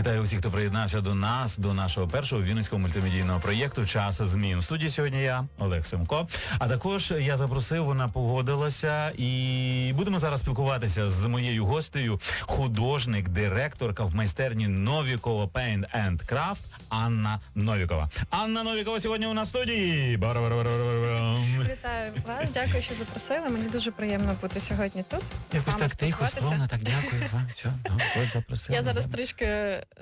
Вітаю усіх, хто приєднався до нас, до нашого першого вінницького мультимедійного проєкту Час змін. В студії сьогодні я, Олег Семко. А також я запросив, вона погодилася, і будемо зараз спілкуватися з моєю гостею, художник, директорка в майстерні Новікова Paint and Craft Анна Новікова. Анна Новікова сьогодні у нас в студії. Бар-бар-бар-бар-бар. Вітаю вас, дякую, що запросили. Мені дуже приємно бути сьогодні тут. Якось так тихо, скромно, так дякую вам. Все, ну, запросили. Я зараз трішки,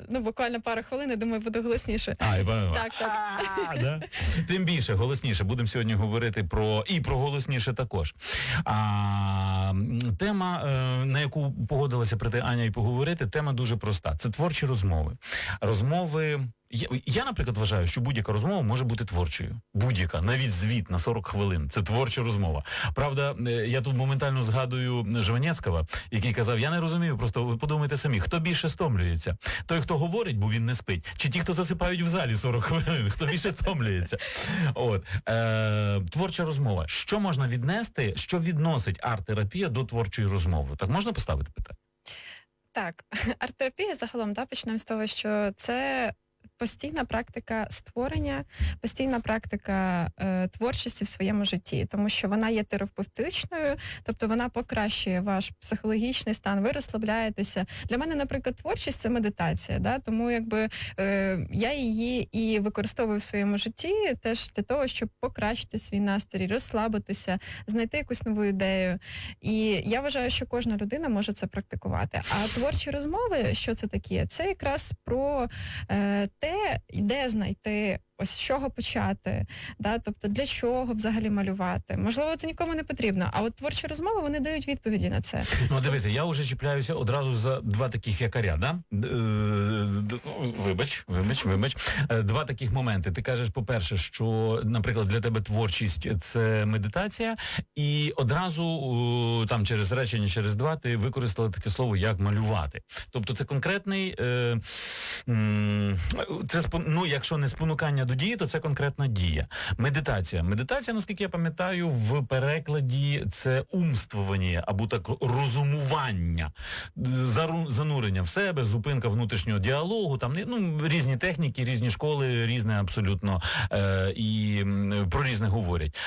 ну буквально пару хвилин, я думаю, буде голосніше. А, і пам'ятаю. Так, так. А, да? Тим більше, голосніше. Будемо сьогодні говорити про і про голосніше також. А, тема, е, на яку погодилася прийти Аня і поговорити, тема дуже проста. Це творчі розмови. Розмови. Я, я, наприклад, вважаю, що будь-яка розмова може бути творчою. Будь-яка, навіть звіт на 40 хвилин. Це творча розмова. Правда, е, я тут моментально згадую Жванецького, який казав: Я не розумію, просто ви подумайте самі, хто більше стомлюється? Той, хто говорить, бо він не спить, чи ті, хто засипають в залі 40 хвилин, хто більше стомлюється. От е, творча розмова. Що можна віднести, що відносить арт-терапія до творчої розмови? Так можна поставити питання? Так, арт-терапія загалом да, почнемо з того, що це. Постійна практика створення, постійна практика е, творчості в своєму житті, тому що вона є терапевтичною, тобто вона покращує ваш психологічний стан, ви розслабляєтеся. Для мене, наприклад, творчість це медитація, да? тому якби е, я її і використовую в своєму житті теж для того, щоб покращити свій настрій, розслабитися, знайти якусь нову ідею. І я вважаю, що кожна людина може це практикувати. А творчі розмови, що це таке? Це якраз про е, те, де знайти. Ось з чого почати, да, тобто для чого взагалі малювати. Можливо, це нікому не потрібно. А от творчі розмови вони дають відповіді на це. Ну, дивися, я вже чіпляюся одразу за два таких якоря, да? Е, д- Вибач, вибач, вибач. Е, Два таких моменти. Ти кажеш, по-перше, що, наприклад, для тебе творчість це медитація, і одразу там через речення, через два ти використала таке слово як малювати. Тобто це конкретний, е, це ну, якщо не спонукання до дії, то це конкретна дія. Медитація. Медитація, наскільки я пам'ятаю, в перекладі це умствування або так розумування, занурення в себе, зупинка внутрішнього діалогу. Там ну різні техніки, різні школи, різне абсолютно е, і про різне говорять.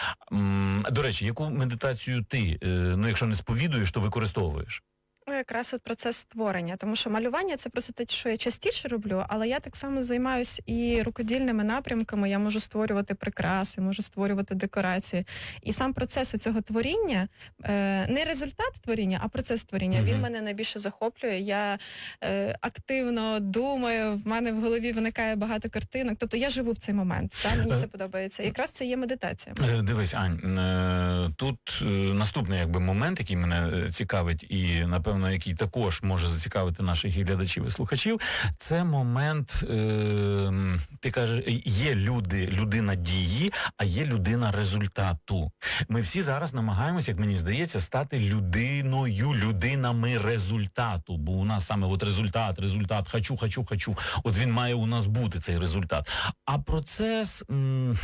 До речі, яку медитацію ти, е, ну якщо не сповідуєш, то використовуєш? Ну, якраз от процес створення, тому що малювання це просто те, що я частіше роблю, але я так само займаюся і рукодільними напрямками. Я можу створювати прикраси, можу створювати декорації. І сам процес цього творіння, е, не результат творіння, а процес творіння. Він мене найбільше захоплює. Я е, активно думаю, в мене в голові виникає багато картинок. Тобто я живу в цей момент. Та? Мені це подобається. Якраз це є медитація. Е, Дивись, Ань, е, тут е, наступний якби момент, який мене е, цікавить, і напевно, який також може зацікавити наших і глядачів і слухачів. Це момент, е, ти кажеш, є люди, людина дії, а є людина результату. Ми всі зараз намагаємося, як мені здається, стати людиною, людинами результату. Бо у нас саме от результат, результат, хочу, хочу, хочу. От він має у нас бути цей результат. А процес м,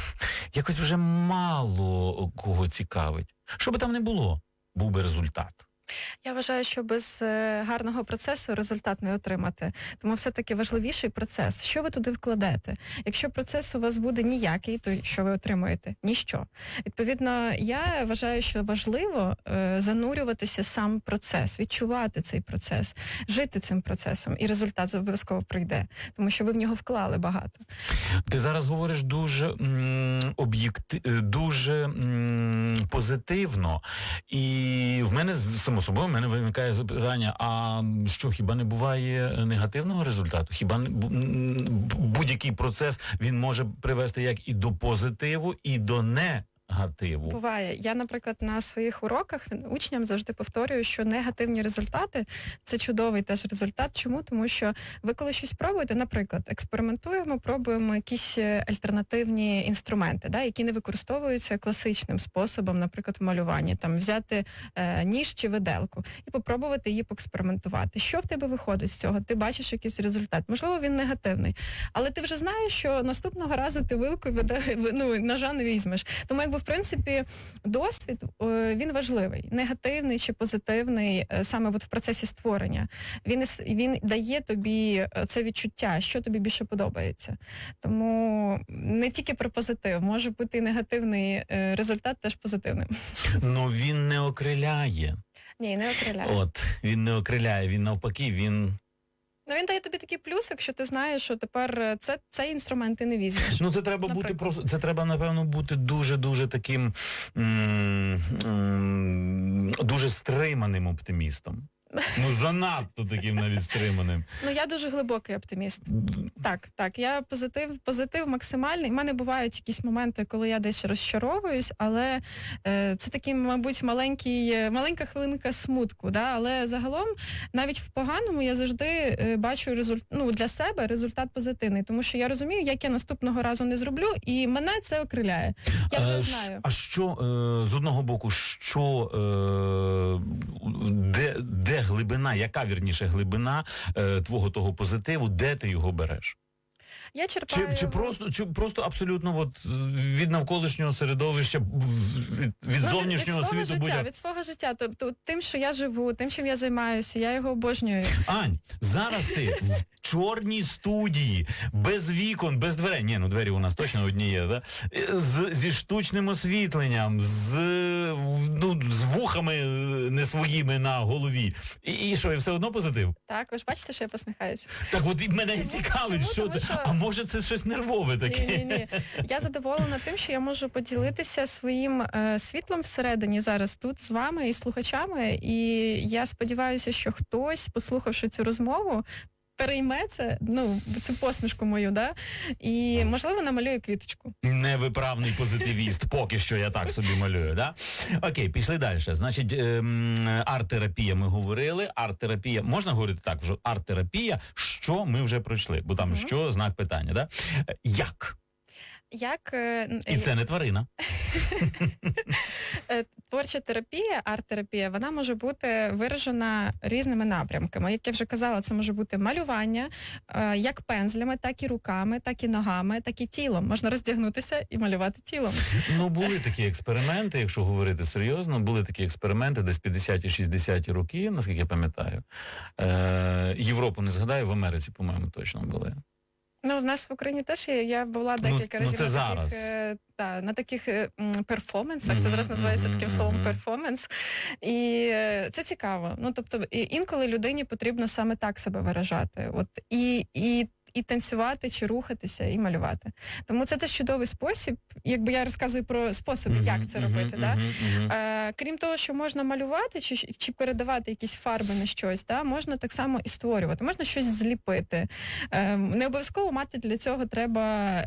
якось вже мало кого цікавить. Що би там не було, був би результат. Я вважаю, що без е, гарного процесу результат не отримати. Тому все-таки важливіший процес. Що ви туди вкладете? Якщо процес у вас буде ніякий, то що ви отримуєте? Ніщо. Відповідно, я вважаю, що важливо е, занурюватися сам процес, відчувати цей процес, жити цим процесом, і результат обов'язково прийде, тому що ви в нього вклали багато. Ти зараз говориш дуже об'єкти, е, дуже м, позитивно, і в мене з- собою в мене виникає запитання: а що хіба не буває негативного результату? Хіба не будь-який процес він може привести як і до позитиву, і до не негативу. Буває. Я, наприклад, на своїх уроках учням завжди повторюю, що негативні результати це чудовий теж результат. Чому? Тому що ви коли щось пробуєте, наприклад, експериментуємо, пробуємо якісь е, альтернативні інструменти, да, які не використовуються класичним способом, наприклад, в малюванні, там взяти е, ніж чи виделку і попробувати її поекспериментувати. Що в тебе виходить з цього? Ти бачиш якийсь результат. Можливо, він негативний, але ти вже знаєш, що наступного разу ти вилку ну, ножа не візьмеш. Тому, якби в принципі, досвід е, він важливий, негативний чи позитивний, е, саме от в процесі створення. Він він дає тобі е, це відчуття, що тобі більше подобається. Тому не тільки про позитив, може бути і негативний результат теж позитивним. Ну він не окриляє. Ні, не окриляє. От він не окриляє, він навпаки, він. Ну він дає тобі такий плюс, якщо ти знаєш, що тепер е, це цей інструмент ти не візьмеш. Ну це треба бути Наприклад. просто. Це треба, напевно, бути дуже дуже таким м, м, дуже стриманим оптимістом. Ну занадто таким навіть стриманим. Ну я дуже глибокий оптиміст. Так, так. Я позитив, позитив максимальний. У мене бувають якісь моменти, коли я десь розчаровуюсь, але е, це такий, мабуть, маленький, е, маленька хвилинка смутку. Да? Але загалом, навіть в поганому, я завжди е, бачу результ... ну, для себе результат позитивний, тому що я розумію, як я наступного разу не зроблю, і мене це окриляє. Я вже Е, знаю. А що е, з одного боку, що е, де, де глибина, яка вірніше глибина е, твого того позитиву, де ти його береш? Я черпаю. Чи, чи просто чи просто абсолютно от від навколишнього середовища, від, від Ну, зовнішнього від світу життя, будь від свого життя. Тобто тим, що я живу, тим, чим я займаюся, я його обожнюю. Ань, зараз ти в чорній студії, без вікон, без дверей. Ні, ну двері у нас точно одні є, да? Е, З, зі штучним освітленням, з, ну, з вухами е, не своїми на голові. І, і що, і все одно позитив? Так, ви ж бачите, що я посміхаюся. Так от і мене Чому? цікавить, Чому? що Тому це. що- А може це щось нервове таке? Ні, ні, ні. Я задоволена тим, що я можу поділитися своїм е, світлом всередині зараз тут з вами і слухачами. І я сподіваюся, що хтось, послухавши цю розмову, перейме це, ну, цю посмішку мою, да? і можливо намалює квіточку. Невиправний позитивіст, поки що я так собі малюю. Да? Окей, пішли далі. Значить, ем, арт-терапія ми говорили. Арт-терапія, можна говорити так, вже арт-терапія, що ми вже пройшли, бо там що знак питання, да? Як? Як е, І це не тварина. Е, Творча терапія, арт-терапія, вона може бути виражена різними напрямками. Як я вже казала, це може бути малювання е, як пензлями, так і руками, так і ногами, так і тілом. Можна роздягнутися і малювати тілом. Ну, були такі експерименти, якщо говорити серйозно, були такі експерименти десь 50-60 роки, наскільки я пам'ятаю. Е, Європу не згадаю, в Америці, по-моєму, точно були. Ну, в нас в Україні теж є. Я була Ну, декілька ну, разів це на зараз. таких, е, та, на таких перформансах. Mm -hmm, Це зараз називається мгм, таким словом мгм. перформанс. І е, це цікаво. Ну, тобто, інколи людині потрібно саме так себе виражати. От і, і, і танцювати, чи рухатися, і малювати. Тому це теж чудовий спосіб. Якби я розказую про способи, як це Мгм, робити. мгм, да? мгм, мгм. Е, крім того, що можна малювати чи, чи передавати якісь фарби на щось, да, можна так само і створювати, можна щось зліпити. Е, не обов'язково мати для цього треба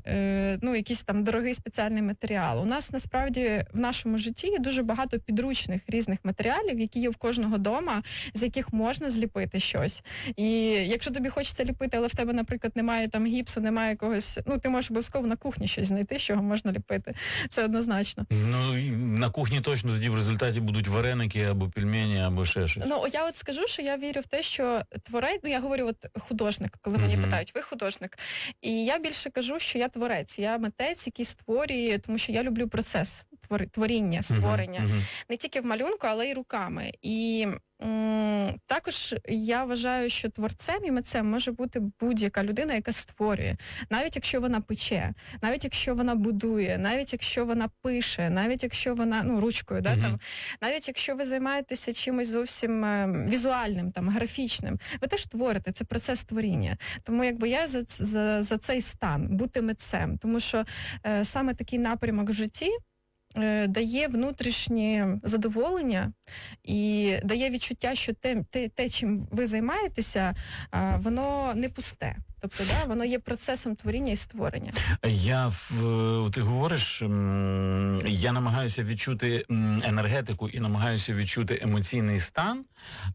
е, ну, якийсь там дорогий спеціальний матеріал. У нас насправді в нашому житті є дуже багато підручних різних матеріалів, які є в кожного дома, з яких можна зліпити щось. І якщо тобі хочеться ліпити, але в тебе, наприклад, немає там гіпсу, немає якогось, ну ти можеш обов'язково на кухні щось знайти, з чого можна ліпити. Це однозначно. Ну, на кухні точно тоді в результаті будуть вареники або пельмені, або ще щось. Ну я от скажу, що я вірю в те, що творець, ну я говорю, от художник, коли мені Мгм. питають, ви художник. І я більше кажу, що я творець, я митець, який створює, тому що я люблю процес творіння, створення. Мгм, мгм. не тільки в малюнку, але й руками. І м, також я вважаю, що творцем і митцем може бути будь-яка людина, яка створює, навіть якщо вона пече, навіть якщо вона будує, навіть якщо вона пише, навіть якщо вона ну ручкою, да Мгм. там, навіть якщо ви займаєтеся чимось зовсім е, візуальним, там графічним, ви теж творите, це процес творіння. Тому якби я за, за, за цей стан бути митцем, тому що е, саме такий напрямок в житті. Е, дає внутрішнє задоволення і дає відчуття, що те, те, те чим ви займаєтеся, воно не пусте. Тобто, да, воно є процесом творіння і створення. Я в ти говориш, я намагаюся відчути енергетику і намагаюся відчути емоційний стан,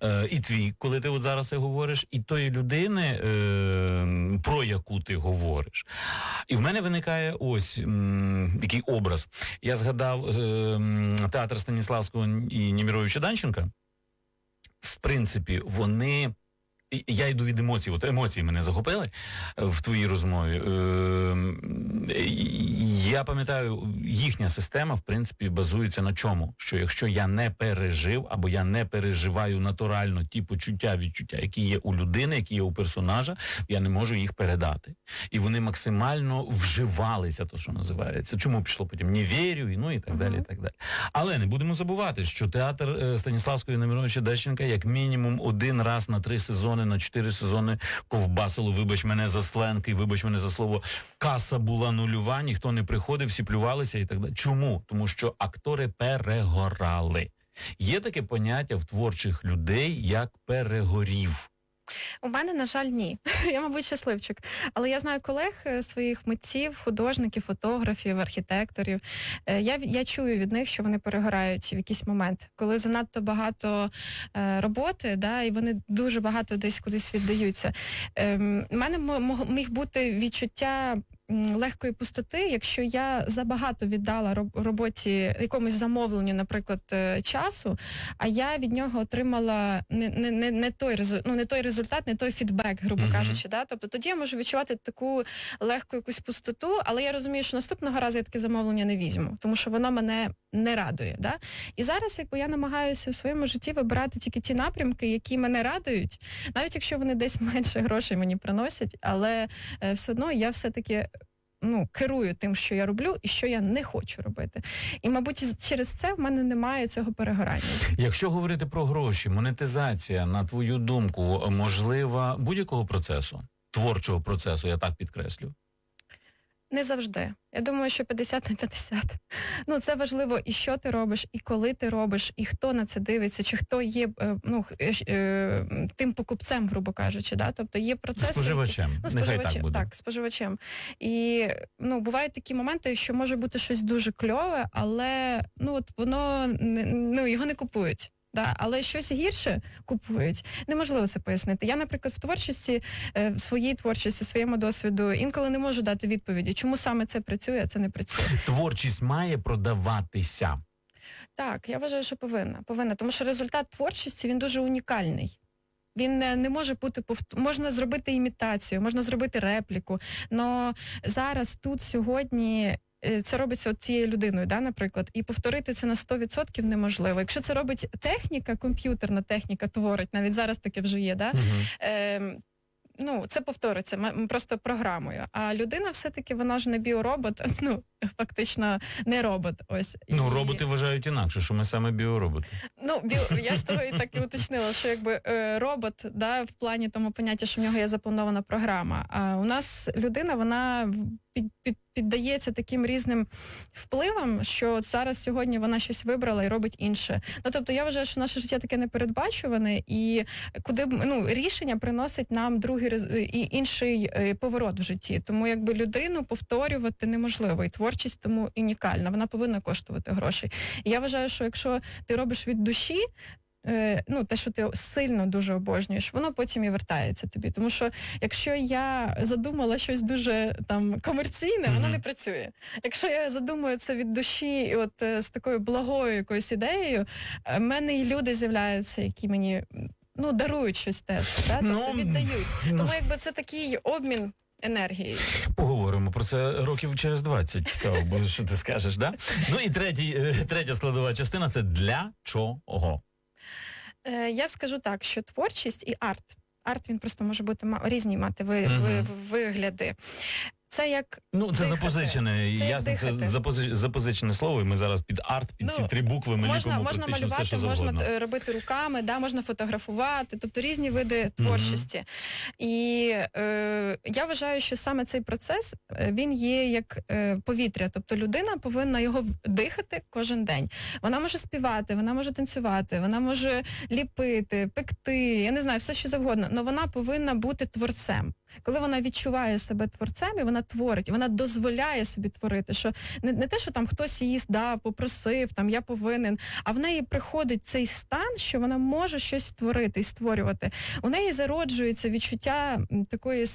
е, і твій, коли ти от зараз це говориш, і тої людини, е, про яку ти говориш. І в мене виникає ось який образ. Я згадав е, театр Станіславського і Німіровича Данченка. В принципі, вони. Я йду від емоцій, от емоції мене захопили е, в твоїй розмові. Ем, Я пам'ятаю, їхня система, в принципі, базується на чому? Що якщо я не пережив або я не переживаю натурально ті почуття, відчуття, які є у людини, які є у персонажа, я не можу їх передати. І вони максимально вживалися, то що називається. Чому пішло потім не вірю, і ну і так далі. І так далі. Але не будемо забувати, що театр е, Станіславського і Немировича Дещенка як мінімум один раз на три сезони, на чотири сезони ковбасило, вибач мене за сленки, вибач мене за слово. Каса була нульова, ніхто не приходив, всі плювалися і так далі. Чому? Тому що актори перегорали. Є таке поняття в творчих людей як перегорів. У мене, на жаль, ні. Я, мабуть, щасливчик. Але я знаю колег е, своїх митців, художників, фотографів, архітекторів. Е, Я, я чую від них, що вони перегорають в якийсь момент, коли занадто багато е, роботи, да, і вони дуже багато десь кудись віддаються. Ем, У мене міг бути відчуття. Легкої пустоти, якщо я забагато віддала роб- роботі якомусь замовленню, наприклад, е, часу, а я від нього отримала не, не, не, не той ну, не той результат, не той фідбек, грубо Мгм. кажучи. Да? Тобто тоді я можу відчувати таку легку якусь пустоту, але я розумію, що наступного разу я таке замовлення не візьму, тому що воно мене не радує. Да? І зараз якби я намагаюся в своєму житті вибирати тільки ті напрямки, які мене радують, навіть якщо вони десь менше грошей мені приносять, але е, все одно я все-таки. Ну, керую тим, що я роблю, і що я не хочу робити. І, мабуть, через це в мене немає цього перегорання. Якщо говорити про гроші, монетизація, на твою думку, можлива будь-якого процесу, творчого процесу, я так підкреслю. Не завжди. Я думаю, що 50 на 50. Ну це важливо, і що ти робиш, і коли ти робиш, і хто на це дивиться, чи хто є е, ну, е, е, тим покупцем, грубо кажучи. Да? Тобто є процеси. які- Споживачем. Ну, Нехай споживачем, так буде. так, споживачем. І ну, бувають такі моменти, що може бути щось дуже кльове, але ну от воно ну, його не купують. Да, але щось гірше купують. Неможливо це пояснити. Я, наприклад, в творчості, е, в своїй творчості, своєму досвіду інколи не можу дати відповіді, чому саме це працює, а це не працює. Творчість має продаватися. Так, я вважаю, що повинна. Повинна, тому що результат творчості він дуже унікальний. Він не, не може бути повт... можна зробити імітацію, можна зробити репліку. Но зараз, тут, сьогодні. Е, Це робиться от цією людиною, да, наприклад, і повторити це на 100% неможливо. Якщо це робить техніка, комп'ютерна техніка творить, навіть зараз таке вже є, да, Ем, ну, це повториться просто програмою. А людина все-таки вона ж не біоробот, ну фактично не робот. Ось Ну, І- роботи вважають інакше, що ми саме біороботи. Ну, біо, я ж того і так і уточнила, що якби е, робот, да, в плані тому поняття, що в нього є запланована програма. А у нас людина, вона під, під, піддається таким різним впливам, що зараз сьогодні вона щось вибрала і робить інше. Ну тобто я вважаю, що наше життя таке непередбачуване, і куди ну рішення приносить нам другий рез- і інший е, поворот в житті. Тому якби людину повторювати неможливо, і творчість тому унікальна. Вона повинна коштувати грошей. І я вважаю, що якщо ти робиш від душі. Е, Ну, те, що ти сильно дуже обожнюєш, воно потім і вертається тобі. Тому що якщо я задумала щось дуже там комерційне, воно не працює. Якщо я задумую це від душі, і от е, з такою благою якоюсь ідеєю, е, в мене і люди з'являються, які мені ну дарують щось теж, да? тобто Ну, віддають. ну. Тому якби це такий обмін енергією. Поговоримо про це років через 20. Цікаво буде, що ти скажеш, да? Ну і третій, третя складова частина це для чого. Е, я скажу так, що творчість і арт. Арт він просто може бути різні мати ви, ви, вигляди. Це як Ну, це Дихати. запозичене, Це ясно, це запози- запозичене слово, і ми зараз під арт, під Ну, ці три букви ми можна, можна малювати, все, що можна завгодно. е, робити руками, да, можна фотографувати, тобто різні види творчості. І е, я вважаю, що саме цей процес е, він є як е, повітря. Тобто людина повинна його дихати кожен день. Вона може співати, вона може танцювати, вона може ліпити, пекти, я не знаю, все що завгодно. але вона повинна бути творцем. Коли вона відчуває себе творцем, і вона творить, і вона дозволяє собі творити, що не, не те, що там хтось її здав, попросив, там я повинен, а в неї приходить цей стан, що вона може щось створити і створювати. У неї зароджується відчуття такої такої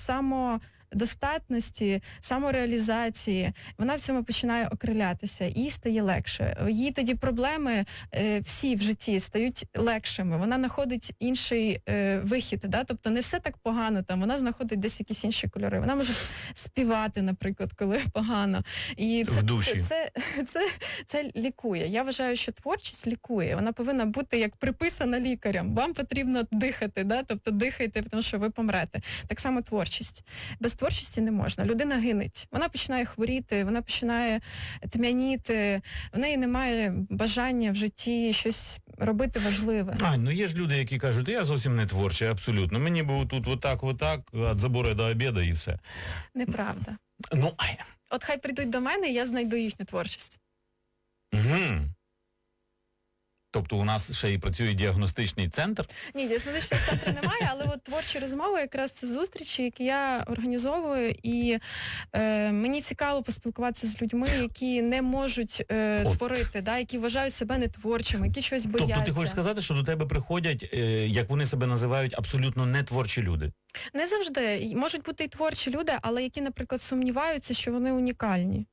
самодостатності, самореалізації. Вона в цьому починає окрилятися, їй стає легше. Їй тоді проблеми е, всі в житті стають легшими. Вона знаходить інший е, вихід. Да? Тобто не все так погано там. Вона знаходить десь якісь інші кольори. Вона може співати, наприклад, коли погано. І В душі. Це, це, це, це лікує. Я вважаю, що творчість лікує. Вона повинна бути як приписана лікарям. Вам потрібно дихати, да? тобто дихайте, тому що ви помрете. Так само творчість. Без творчості не можна. Людина гинеть. Вона починає хворіти, вона починає тьмяніти, в неї немає бажання в житті щось робити важливе. А, ну є ж люди, які кажуть, я зовсім не творчий, абсолютно. Мені би тут отак, отак, від забору до обіду і все. Неправда. Ну, ай. От хай прийдуть до мене, я знайду їхню творчість. Угу. Тобто у нас ще і працює діагностичний центр. Ні, діагностичного центру немає, але от творчі розмови якраз це зустрічі, які я організовую, і е, мені цікаво поспілкуватися з людьми, які не можуть е, От. творити, да, які вважають себе нетворчими, які щось бояться. Тобто ти хочеш сказати, що до тебе приходять, е, як вони себе називають, абсолютно не творчі люди. Не завжди можуть бути і творчі люди, але які, наприклад, сумніваються, що вони унікальні.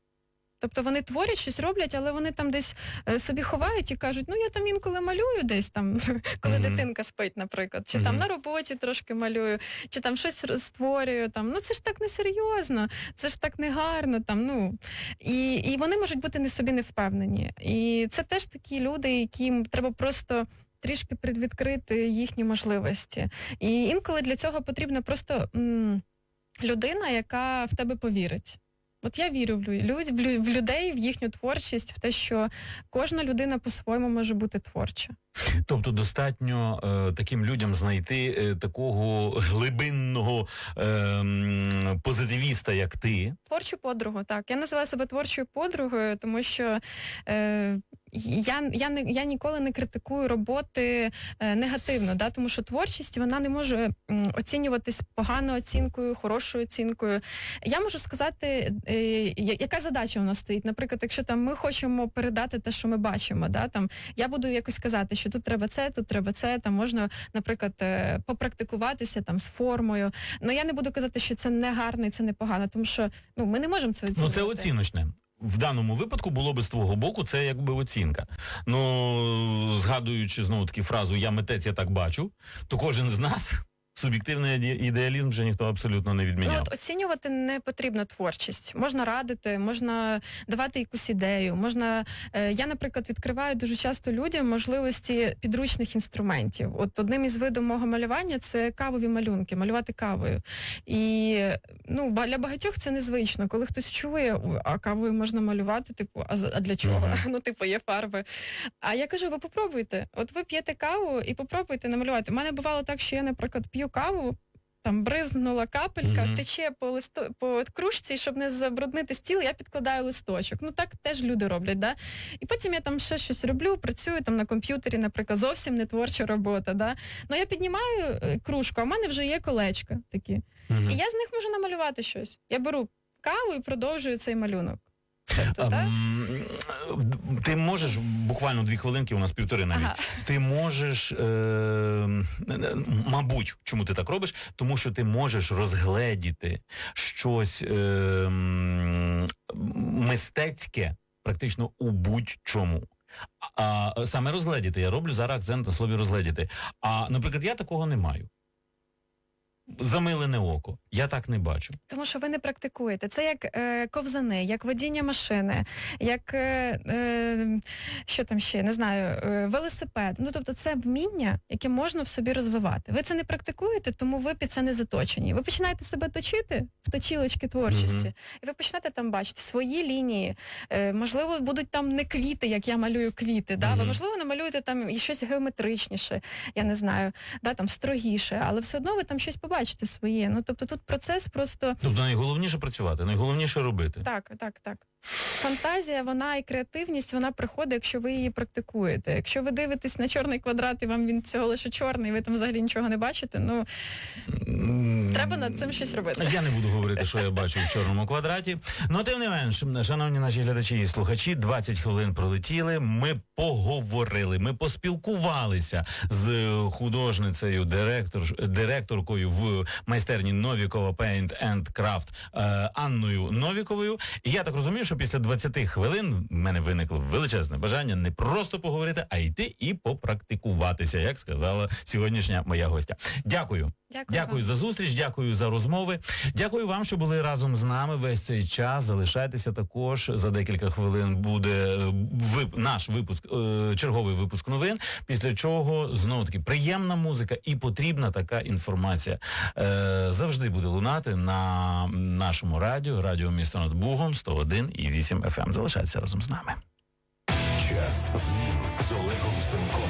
Тобто вони творять щось роблять, але вони там десь е, собі ховають і кажуть, ну я там інколи малюю десь там, коли Мгм. дитинка спить, наприклад, чи там на роботі трошки малюю, чи там щось створюю. Там ну це ж так несерйозно, це ж так негарно. Там ну і, і вони можуть бути не собі не впевнені. І це теж такі люди, яким треба просто. Трішки предвідкрити їхні можливості. І інколи для цього потрібна просто м, людина, яка в тебе повірить. От я вірю в, лю- люд- в лю- в людей, в їхню творчість, в те, що кожна людина по-своєму може бути творча. Тобто достатньо е, таким людям знайти е, такого глибинного е, позитивіста, як ти. Творчу подругу, так. Я називаю себе творчою подругою, тому що е, я, я, не, я ніколи не критикую роботи е, негативно, да, тому що творчість вона не може оцінюватись поганою оцінкою, хорошою оцінкою. Я можу сказати, е, яка задача у нас стоїть. Наприклад, якщо там ми хочемо передати те, що ми бачимо, да, там, я буду якось казати, що тут треба це, тут треба це, там можна, наприклад, е, попрактикуватися там з формою. Ну я не буду казати, що це не гарно і це не погано, тому що ну, ми не можемо це Ну це оціночне. В даному випадку було би з твого боку це якби оцінка. Ну згадуючи знову таки фразу Я митець, я так бачу, то кожен з нас суб'єктивний ідеалізм вже ніхто абсолютно не Ну, от оцінювати не потрібно творчість. Можна радити, можна давати якусь ідею. Можна е, я, наприклад, відкриваю дуже часто людям можливості підручних інструментів. От одним із видів мого малювання це кавові малюнки, малювати кавою. І ну для багатьох це незвично. Коли хтось чує, а кавою можна малювати, типу, а, для чого? Мгм. Ну, типу, є фарби. А я кажу, ви попробуйте. От ви п'єте каву і попробуйте намалювати. У мене бувало так, що я, наприклад, п'ю каву. Там бризнула капелька, Мгм. тече по листо по кружці, щоб не забруднити стіл, я підкладаю листочок. Ну так теж люди роблять, да? І потім я там ще щось роблю, працюю там на комп'ютері, наприклад, зовсім не творча робота. Да? Ну я піднімаю е, кружку, а в мене вже є колечка такі. Мгм. І я з них можу намалювати щось. Я беру каву і продовжую цей малюнок. Тобто, так? Ти можеш буквально дві хвилинки, у нас півтори навіть. Ага. Ти можеш, е, мабуть, чому ти так робиш? Тому що ти можеш розгледіти щось е, мистецьке практично у будь-чому. А саме розгледіти, я роблю зараз акцент на слові розгледіти. А, наприклад, я такого не маю. Замилене око. Я так не бачу. Тому що ви не практикуєте. Це як е, ковзани, як водіння машини, як е, е, що там ще не знаю, е, велосипед. Ну тобто, це вміння, яке можна в собі розвивати. Ви це не практикуєте, тому ви під це не заточені. Ви починаєте себе точити в точілочки творчості, Мгм. і ви почнете там бачити свої лінії. Е, можливо, будуть там не квіти, як я малюю квіти. Да? Ви Мгм. можливо намалюєте там і щось геометричніше, я не знаю, да, там строгіше, але все одно ви там щось побачите своє. Ну тобто тут процес просто. Тобто найголовніше працювати, найголовніше робити. Так, так, так. Фантазія, вона і креативність, вона приходить, якщо ви її практикуєте. Якщо ви дивитесь на чорний квадрат і вам він всього лише чорний, ви там взагалі нічого не бачите, ну М, треба над цим щось робити. Я не буду говорити, що я бачу в чорному квадраті. Ну, тим не менш, шановні наші глядачі і слухачі, 20 хвилин пролетіли. Ми поговорили, ми поспілкувалися з художницею, директор, директоркою в майстерні Новікова Paint and Craft е, Анною Новіковою. І я так розумію, що після 20 хвилин в мене виникло величезне бажання не просто поговорити, а йти і попрактикуватися, як сказала сьогоднішня моя гостя. Дякую. Дякую. Дякую за зустріч, дякую за розмови. Дякую вам, що були разом з нами весь цей час. Залишайтеся також за декілька хвилин. Буде е, вип- наш випуск, е, черговий випуск новин. Після чого знову таки приємна музика і потрібна така інформація е, завжди буде лунати на нашому радіо, радіо місто над Бугом 101,8 FM. ем. Залишайтеся разом з нами. Час змін з Олегом Семком.